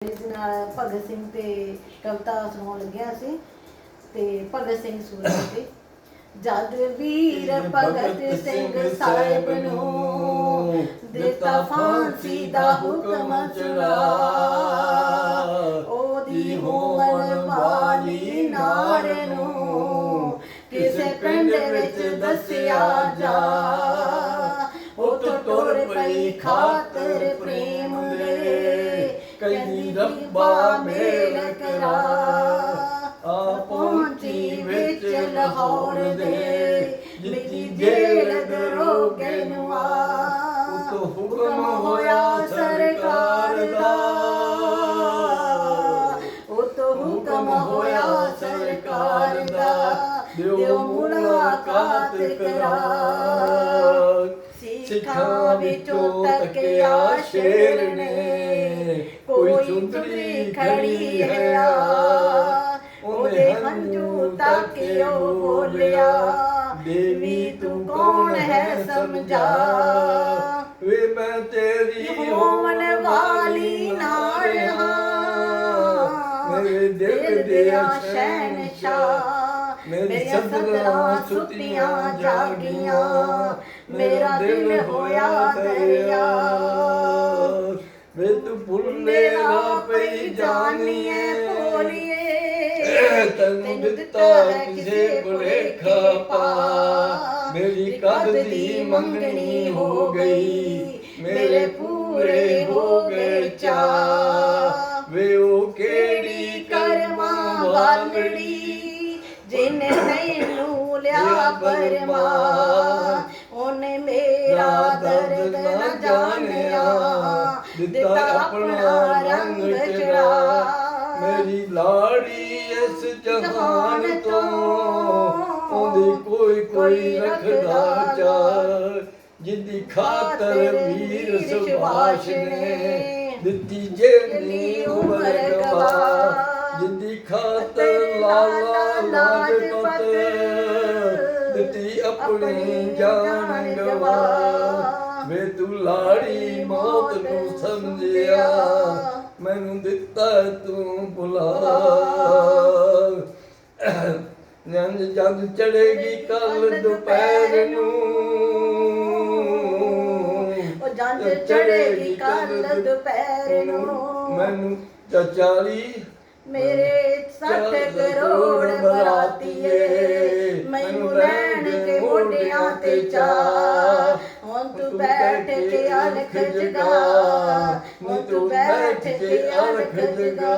ਇਸ ਨਾਲ ਭਗਤ ਸਿੰਘ ਤੇ ਕਵਿਤਾ ਸੁਣਾਉਣ ਲੱਗਿਆ ਸੀ ਤੇ ਭਗਤ ਸਿੰਘ ਸੂਰਜ ਤੇ। ਜਦ ਵੀਰ ਭਗਤ ਸਿੰਘ ਸਾਹਿਬ ਨੂੰ ਦਿੱਤਾ ਫਾਂਸੀ ਦਾ ਹੁਕਮ ਚਲਾ ਉਹਦੀ ਹੋਣ ਵਾਲੀ ਨਾਰ ਨੂੰ ਕਿਸੇ ਪਿੰਡ ਵਿੱਚ ਦੱਸਿਆ ਜਾ। ਉਤੋਂ ਟੁਰ ਪਈ ਖਾਤਰ ਪ੍ਰੇਮ ਕਹਿੰਦੀ ਰੱਬਾ ਮੇਲ ਕਰਾ। ਆ ਪਹੁੰਚੀ ਵਿੱਚ ਲਾਹੌਰ ਦੇ। ਮਿੱਟੀ ਜੇਲ ਦਰੋਗੇ ਨੂੰ ਆ। ਉਤੋਂ ਹੁਕਮ ਹੋਇਆ ਸਰਕਾਰ ਦਾ। ਉਤੋਂ ਹੁਕਮ ਹੋਇਆ ਸਰਕਾਰ ਦਾ। ਦਿਓ ਮੁਲਾਕਾਤ ਕਰਾ। ਸਿੱਖਾਂ ਵਿੱਚੋਂ ਤੱਕਿਆ ਸ਼ੇਰ ਹੰਝੂ ਤੱਕਿਓ ਬੋਲਿਆ? ਦੇਵੀ ਤੂੰ ਕੌਣ ਹੈ ਸਮਝਾ? ਵੇ ਮੈਂ ਤੇਰੀ ਹੋਵਨ ਵਾਲੀ ਨਾਰ ਹਾਂ ਮੇਰੇ ਦਿਲ ਦੇ ਸ਼ਹਿਨਸ਼ਾਹ। ਮੇਰੀ ਮੇਰੀਆਂ ਸਦਰਾਂ ਸੁੱਤੀਆਂ ਜਾਗੀਆਂ। ਮੇਰਾ ਦਿਲ ਹੋਇਆ ਦਰਿਆ। ਤੈਨੂੰ ਦਿੱਤਾ ਕਿਸੇ ਭੁਲੇਖਾ ਪਾ ਮੇਰੀ ਕਦ ਦੀ ਮੰਗਣੀ ਹੋ ਗਈ। ਮੇਰੇ ਪੂਰੇ ਹੋ ਗਏ ਚਾ ਵੇ ਉਹ ਕਿਹੜੀ ਕਰਮਾਂ ਵਾਲੜੀ ਜਿਨੇ ਤੈਨੂੰ ਲਿਆ ਪਰਮਾ। ਉਹਨੇ ਮੇਰਾ ਦਰਦ ਨਾ ਜਾਣਿਆ। ਦਿੱਤਾ ਆਪਣਾ ਰੰਗ ਚੜਾ। ਮੇਰੀ ਲਾੜੀ ਇਸ ਜਹਾਨ ਤੋਂ ਉਹਦੀ ਕੋਈ ਕੋਈ ਰੱਖਦਾ ਚਾਰ ਜਿੱਦੀ ਖਾਤਰ ਵੀਰ ਸੁਭਾਸ਼ ਨੇ ਦਿੱਤੀ ਜਿਹੜੀ ਉਮਰ ਗਵਾ ਜਿੱਦੀ ਖਾਤਰ ਲਾਲਾ ਲਾਜਪਤ ਦਿੱਤੀ ਆਪਣੀ ਜਾਨ ਗਵਾ। ਵੇ ਤੂੰ ਲਾੜੀ ਮੌਤ ਨੂੰ ਸਮਝਿਆ ਮੈਨੂੰ ਦਿੱਤਾ ਤੂੰ ਬੁਲਾ। ਜੰਜ ਜੰਜ ਚੜੇਗੀ ਕੱਲ ਦੁਪਹਿਰ ਨੂੰ। ਉਹ ਚੜੇਗੀ ਕੱਲ ਦੁਪਹਿਰ ਨੂੰ। ਮੈਨੂੰ ਚਾਲੀ। ਮੇਰੇ 60 ਕਰੋੜ ਬਰਾਤੀਏ ਮੈਨੂੰ ਲੈਣ ਕੇ ਮੋਢਿਆਂ ਤੇ ਚਾ ਹੁਣ ਤੂੰ ਬੈਠ ਕੇ ਅਲਖ ਜਗਾ। ਹੁਣ ਤੂੰ ਬੈਠ ਕੇ ਅਲਖ ਜਗਾ।